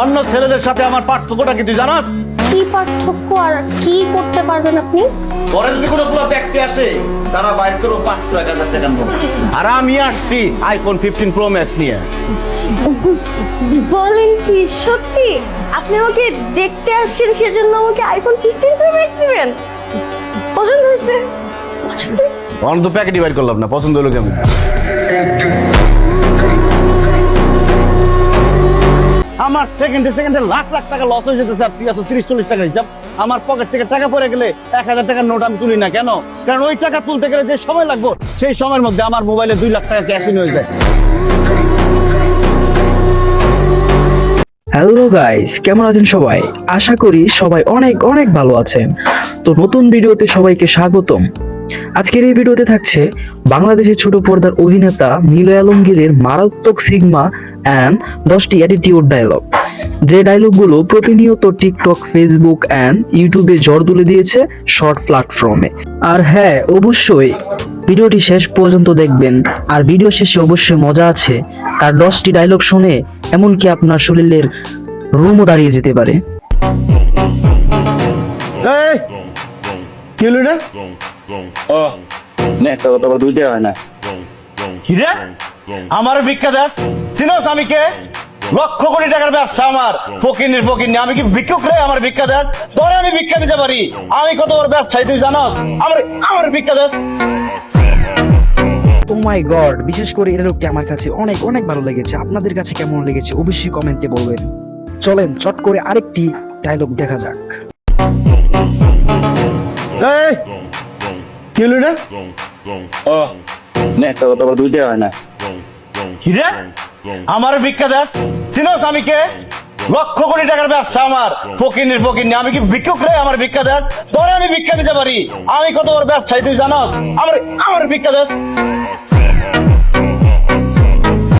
অন্য ছেলেদের সাথে আমার পার্থক্যটা কি তুই জানাস? কি পার্থক্য আর কি করতে পারবেন আপনি? তোরা যদি কোনো পুরো দেখতে আসে তারা বাইর করো পাঁচশো এক হাজার টাকার আর আমি আসছি আইফোন ফিফটিন প্রো ম্যাক্স নিয়ে। বলেন কি সত্যি? আপনি আমাকে দেখতে আসছেন সেজন্য আমাকে আইফোন ফিফটিন প্রো ম্যাক্স দিবেন পছন্দ হয়েছে? পছন্দ তো প্যাকেটই বাইর করলাম না পছন্দ হলো কেমন? আমার সেকেন্ডে সেকেন্ডে লাখ লাখ টাকা লস হয়ে যেতেছে আর তুই আসো তিরিশ চল্লিশ টাকা হিসাব। আমার পকেট থেকে টাকা পড়ে গেলে এক হাজার টাকার নোট আমি তুলি না। কেন? কারণ ওই টাকা তুলতে গেলে যে সময় লাগবে, সেই সময়ের মধ্যে আমার মোবাইলে দুই লাখ টাকা ক্যাশ হয়ে যায়। হ্যালো গাইস কেমন আছেন সবাই? আশা করি সবাই অনেক অনেক ভালো আছেন। তো নতুন ভিডিওতে সবাইকে স্বাগতম। আজকের এই ভিডিওতে থাকছে বাংলাদেশের ছোট পর্দার অভিনেতা নীল আলমগীরের মারাত্মক সিগমা অ্যান্ড দশটি অ্যাটিটিউড ডায়লগ যে ডায়লগগুলো প্রতিনিয়ত টিকটক ফেসবুক অ্যান্ড ইউটিউবে জ্বর তুলে দিয়েছে শর্ট প্ল্যাটফর্মে আর হ্যাঁ অবশ্যই ভিডিওটি শেষ পর্যন্ত দেখবেন। আর ভিডিও শেষে অবশ্যই মজা আছে। তার দশটি ডায়লগ শুনে এমনকি আপনার শরীরের রুমও দাঁড়িয়ে যেতে পারে? ও, নে, তো তো আবার দুইটা হয় না। আমার ভিক্ষা দাস? চিনোস আমি কে? লক্ষ কোটি টাকার ব্যবসা আমার। ফকিনের আমি কি ভিক্ষুক রে? আমার ভিক্ষা দাস? তোরে আমি ভিক্ষা দিতে পারি। আমি কত বড় ব্যবসায়ী তুই জানোস? আমার আমার ভিক্ষা দাস। ও মাই গড বিশেষ করে এই ডায়লগটি আমার কাছে অনেক অনেক ভালো লেগেছে। আপনাদের কাছে কেমন লেগেছে অবশ্যই কমেন্টে বলবেন। চলেন চট করে আরেকটি ডায়লগ দেখা যাক। এই, কি হলো এটা? ও, নে, তো তো আবার দুইটা হয় না। কি রে? আমার ভিক্ষা দাস? চিনোস আমি কে? লক্ষ কোটি টাকার ব্যবসা আমার। ফকিনের ফকির আমি কি ভিক্ষুক রে? আমার ভিক্ষা দাস? তোরে আমি ভিক্ষা দিতে পারি। আমি কত বড় ব্যবসায়ী তুই জানো আমার আমার ভিক্ষা দাস।